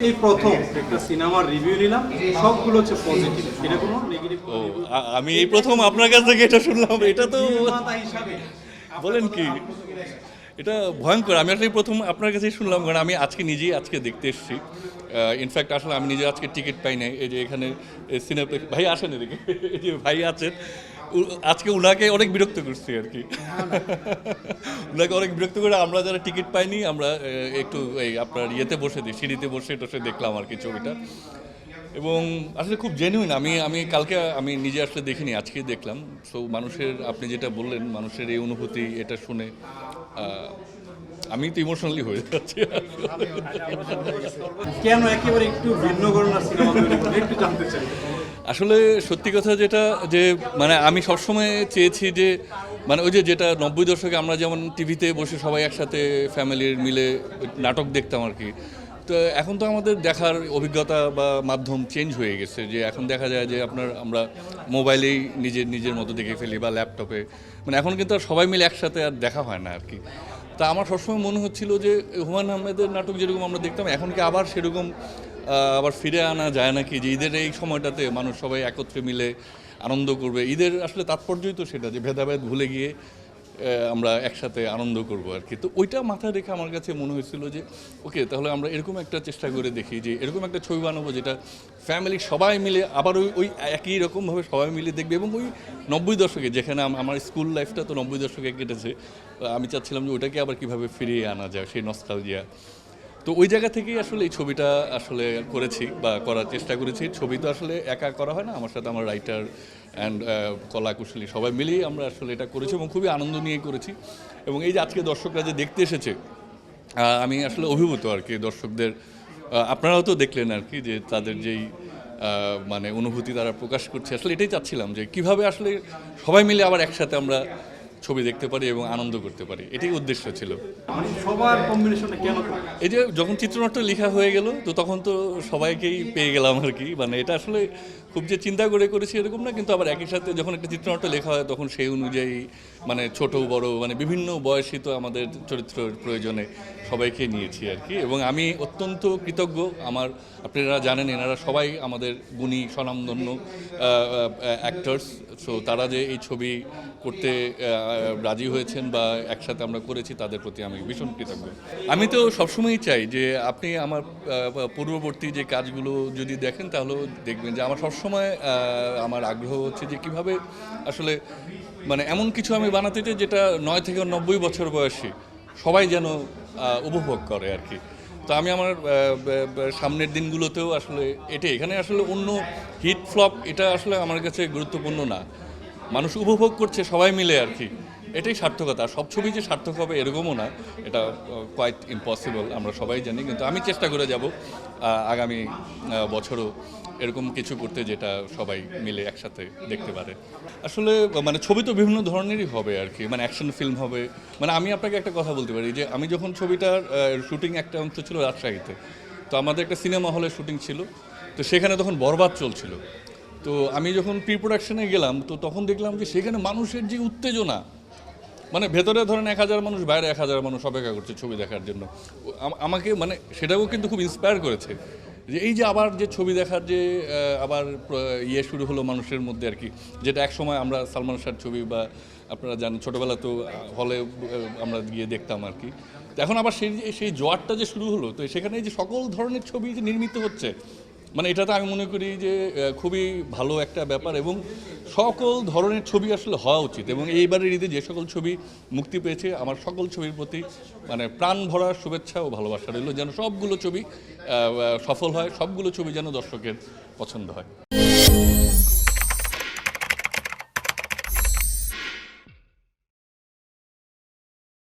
এই প্রথম একটা সিনেমার রিভিউ নিলাম সবগুলো হচ্ছে পজিটিভ এটা কোনো নেগেটিভ ও আমি এই প্রথম আপনার কাছ থেকে এটা শুনলাম এটা তো বলেন কি? এটা ভয়ঙ্কর আমি আসলে প্রথম আপনার কাছেই শুনলাম কারণ আমি আজকে নিজেই আজকে দেখতে এসেছি। ইনফ্যাক্ট আসলে আমি নিজে আজকে টিকিট পাই নাই এই যে এখানে সিনেপ্লেক্স ভাই আসেন এদিকে এই যে ভাই আছেন। আজকে উনাকে অনেক বিরক্ত করছি আর কি। উনাকে অনেক বিরক্ত করে আমরা যারা টিকিট পাইনি, আমরা একটু এই আপনার ইয়েতে বসে দিই, সিঁড়িতে বসে টসে দেখলাম আর কি ছবিটা। এবং আসলে খুব জেনুইন আমি আমি কালকে, আমি নিজে আসলে দেখিনি, আজকে দেখলাম। সো মানুষের, আপনি যেটা বললেন, মানুষের এই অনুভূতি, এটা শুনে আমি তো ইমোশনালি হয়ে যাচ্ছি। কেন একেবারে একটু ভিন্ন ধরনের সিনেমা একটু জানতে চাই। আসলে সত্যি কথা যেটা যে মানে আমি সবসময় চেয়েছি যে মানে ওই যে যেটা নব্বই দশকে আমরা যেমন টিভিতে বসে সবাই একসাথে ফ্যামিলির মিলে নাটক দেখতাম আর কি তো এখন তো আমাদের দেখার অভিজ্ঞতা বা মাধ্যম চেঞ্জ হয়ে গেছে যে এখন দেখা যায় যে আপনার আমরা মোবাইলেই নিজের নিজের মতো দেখে ফেলি বা ল্যাপটপে মানে এখন কিন্তু আর সবাই মিলে একসাথে আর দেখা হয় না আর কি। তা আমার সবসময় মনে হচ্ছিল যে হুমায়ুন আহমেদের নাটক যেরকম আমরা দেখতাম, এখন কি আবার সেরকম আবার ফিরে আনা যায় নাকি? যে ঈদের এই সময়টাতে মানুষ সবাই একত্রে মিলে আনন্দ করবে। ঈদের আসলে তাৎপর্যই তো সেটা, যে ভেদাভেদ ভুলে গিয়ে আমরা একসাথে আনন্দ করব আর কি। তো ওইটা মাথায় রেখে আমার কাছে মনে হয়েছিল যে ওকে তাহলে আমরা এরকম একটা চেষ্টা করে দেখি যে, এরকম একটা ছবি বানাবো যেটা ফ্যামিলি সবাই মিলে, আবার ওই ওই একই রকমভাবে সবাই মিলে দেখবে এবং ওই নব্বই দশকে যেখানে আমার স্কুল লাইফটা তো নব্বই দশকে কেটেছে আমি চাচ্ছিলাম যে ওইটাকে আবার কীভাবে ফিরিয়ে আনা যায়, সেই নস্টালজিয়া তো ওই জায়গা থেকেই আসলে এই ছবিটা আসলে করেছি বা করার চেষ্টা করেছি। ছবি তো আসলে একা করা হয় না, আমার সাথে আমার রাইটার অ্যান্ড কলা কুশলী সবাই মিলেই আমরা আসলে এটা করেছি এবং খুবই আনন্দ নিয়ে করেছি। এবং এই যে আজকে দর্শকরা যে দেখতে এসেছে আমি আসলে অভিভূত আর কি দর্শকদের আপনারাও তো দেখলেন আর কি যে তাদের যেই মানে অনুভূতি তারা প্রকাশ করছে। আসলে এটাই চাচ্ছিলাম যে কীভাবে আসলে সবাই মিলে আবার একসাথে আমরা ছবি দেখতে পারি এবং আনন্দ করতে পারি। এটাই উদ্দেশ্য ছিল। মানে সবার কম্বিনেশনে কেন এই যে যখন চিত্রনাট্য লেখা হয়ে গেল তো তখন তো সবাইকেই পেয়ে গেলাম আর কি। মানে এটা আসলে খুব যে চিন্তা করে করেছি এরকম না কিন্তু আবার একই সাথে যখন একটা চিত্রনাট্য লেখা হয় তখন সেই অনুযায়ী মানে ছোট বড় মানে বিভিন্ন বয়সী তো আমাদের চরিত্রের প্রয়োজনে সবাইকে নিয়েছি আর কি। এবং আমি অত্যন্ত কৃতজ্ঞ। আমার আপনারা জানেন এনারা সবাই আমাদের গুণী স্বনামধন্য অ্যাক্টার্স সো তারা যে এই ছবি করতে রাজি হয়েছেন বা একসাথে আমরা করেছি, তাদের প্রতি আমি ভীষণ কৃতজ্ঞ। আমি তো সবসময়ই চাই যে আপনি আমার পূর্ববর্তী যে কাজগুলো যদি দেখেন, তাহলেও দেখবেন যে আমার সবসময় আমার আগ্রহ হচ্ছে যে কীভাবে আসলে মানে এমন কিছু আমি বানাতে চাই যেটা নয় থেকে নব্বই বছর বয়সী সবাই যেন উপভোগ করে আর কি। তো আমি আমার সামনের দিনগুলোতেও আসলে এটাই। এখানে আসলে অন্য হিট ফ্লপ, এটা আসলে আমার কাছে গুরুত্বপূর্ণ না। মানুষ উপভোগ করছে সবাই মিলে আর কি। এটাই সার্থকতা। সব ছবি যে সার্থক হবে এরকমও না। এটা কোয়াইট ইম্পসিবল আমরা সবাই জানি। কিন্তু আমি চেষ্টা করে যাব আগামী বছরও এরকম কিছু করতে যেটা সবাই মিলে একসাথে দেখতে পারে। আসলে মানে ছবি তো বিভিন্ন ধরনেরই হবে আর কি। মানে অ্যাকশন ফিল্ম হবে। মানে আমি আপনাকে একটা কথা বলতে পারি যে, আমি যখন ছবিটার শুটিং একটা অংশ ছিল রাজশাহীতে, তো আমাদের একটা সিনেমা হলে শুটিং ছিল। তো সেখানে তখন বরবাদ চলছিল। তো আমি যখন প্রি প্রোডাকশনে গেলাম, তো তখন দেখলাম যে সেখানে মানুষের যে উত্তেজনা মানে ভেতরে ধরেন এক হাজার মানুষ, বাইরে এক হাজার মানুষ অপেক্ষা করছে ছবি দেখার জন্য। আমাকে মানে সেটাও কিন্তু খুব ইন্সপায়ার করেছে যে এই যে আবার যে ছবি দেখার যে আবার ইয়ে শুরু হলো মানুষের মধ্যে আর কি, যেটা এক সময় আমরা সালমান শাহর ছবি বা আপনারা জানেন ছোটোবেলা তো হলে আমরা গিয়ে দেখতাম আর কি। এখন আবার সেই সেই জোয়ারটা যে শুরু হলো, তো সেখানে যে সকল ধরনের ছবি যে নির্মিত হচ্ছে মানে এটা তো আমি মনে করি যে খুবই ভালো একটা ব্যাপার এবং সকল ধরনের ছবি আসলে হওয়া উচিত এবং এইবারের ঈদে যে সকল ছবি মুক্তি পেয়েছে, আমার সকল ছবির প্রতি মানে প্রাণ ভরা শুভেচ্ছা ও ভালোবাসা রইল যেন সবগুলো ছবি সফল হয়, সবগুলো ছবি যেন দর্শকের পছন্দ হয়।